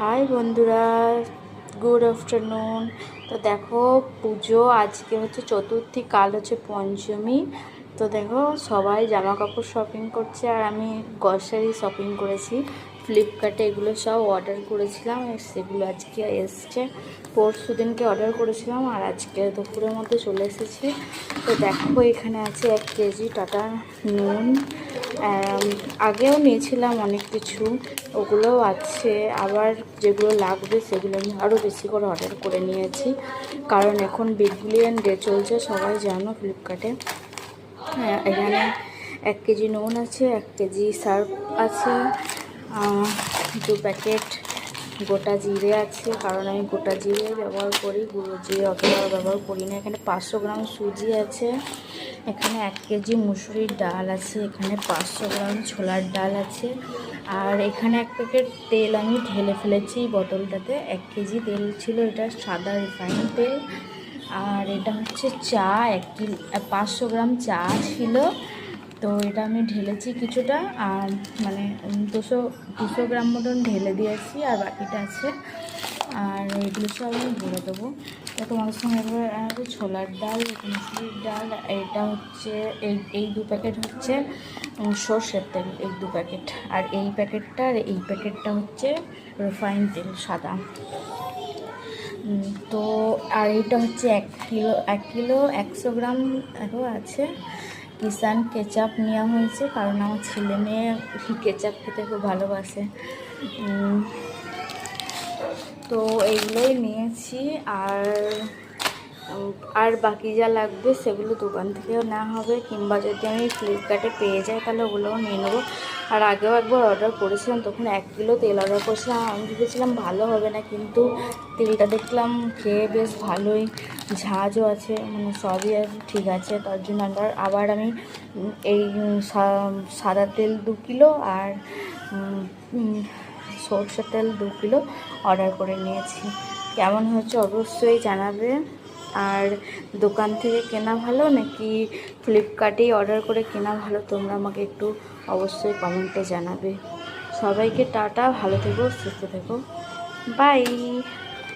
High বন্ধুরা good afternoon তো দেখো, পুজো আজকে হচ্ছে চতুর্থী, কাল হচ্ছে পঞ্চমী। তো দেখো, সবাই জামা কাপড় শপিং করছে, আর আমি গ্রসারি শপিং করেছি। ফ্লিপকার্টে এগুলো সব অর্ডার করেছিলাম সেগুলো আজকে এসছে। পরশু দিনকে অর্ডার করেছিলাম, আর আজকে দুপুরের মধ্যে চলে এসেছে। তো দেখো, এখানে আছে এক কেজি টাটা নুন। আগেও নিয়েছিলাম অনেক কিছু, ওগুলোও আছে। আবার যেগুলো লাগবে সেগুলো আমি আরও বেশি করে অর্ডার করে নিয়েছি। কারণ এখন বিগ বিলিয়ন ডে চলছে, সবাই জানো ফ্লিপকার্টে হ্যাঁ এখানে এক কেজি নুন আছে, এক কেজি সার্ফ আছে দু প্যাকেট গোটা জিরে আছে, কারণ আমি গোটা জিরে ব্যবহার করি, গুঁড়ো জিরে অতটা ব্যবহার করি না। এখানে পাঁচশো গ্রাম সুজি আছে। এখানে এক কেজি মুসুরির ডাল আছে, এখানে পাঁচশো গ্রাম ছোলার ডাল আছে, আর এখানে এক প্যাকেট তেল আমি ঢেলে ফেলেছি বোতলটাতে। এক কেজি তেল ছিল, এটা সাদা রিফাইন তেল, আর এটা হচ্ছে চা, এক কিলো পাঁচশো গ্রাম চা ছিল। তো এটা আমি ঢেলেছি কিছুটা, আর মানে দুশো দুশো গ্রাম মতন ঢেলে দিয়েছি, আর বাকিটা আছে আর এগুলো সব আমি ভরে দেবো। তো তোমাদের সঙ্গে একবার ছোলার ডাল, মুসুরির ডাল, এটা হচ্ছে, এই এই দু প্যাকেট হচ্ছে সর্ষের তেল, এই দু প্যাকেট। আর এই প্যাকেটটা, আর এই প্যাকেটটা হচ্ছে রিফাইন তেল, সাদা। তো, আর এইটা হচ্ছে এক কিলো এক কিলো একশো গ্রাম আরও আছে। কিষান কেচাপ নেওয়া হয়েছে, কারণ আমার ছেলে মেয়ে কেচাপ খেতে খুব ভালোবাসে। তো এইগুলোই নিয়েছি আর আর বাকি যা লাগবে সেগুলো দোকান থেকেও নেওয়া হবে কিংবা যদি আমি ফ্লিপকার্টে পেয়ে যাই তাহলে ওগুলোও নিয়ে নেব। আর আগেও একবার অর্ডার করেছিলাম, তখন এক কিলো তেল অর্ডার করেছিলাম, আমি ভেবেছিলাম ভালো হবে না কিন্তু তেলটা দেখলাম খেয়ে বেশ ভালোই ঝাঁঝও আছে মানে সবই ঠিক আছে, তার জন্য আবার আবার আমি এই সাদা তেল দু কিলো আর সরষের তেল দু কিলো অর্ডার করে নিয়েছি। কেমন হয়েছে অবশ্যই জানাবে। আর দোকান থেকে কেনা ভালো নাকি ফ্লিপকার্টেই অর্ডার করে কেনা ভালো তোমরা আমাকে একটু অবশ্যই কমেন্টে জানাবে। সবাইকে টাটা, ভালো থেকো, সুস্থ থেকো। বাই।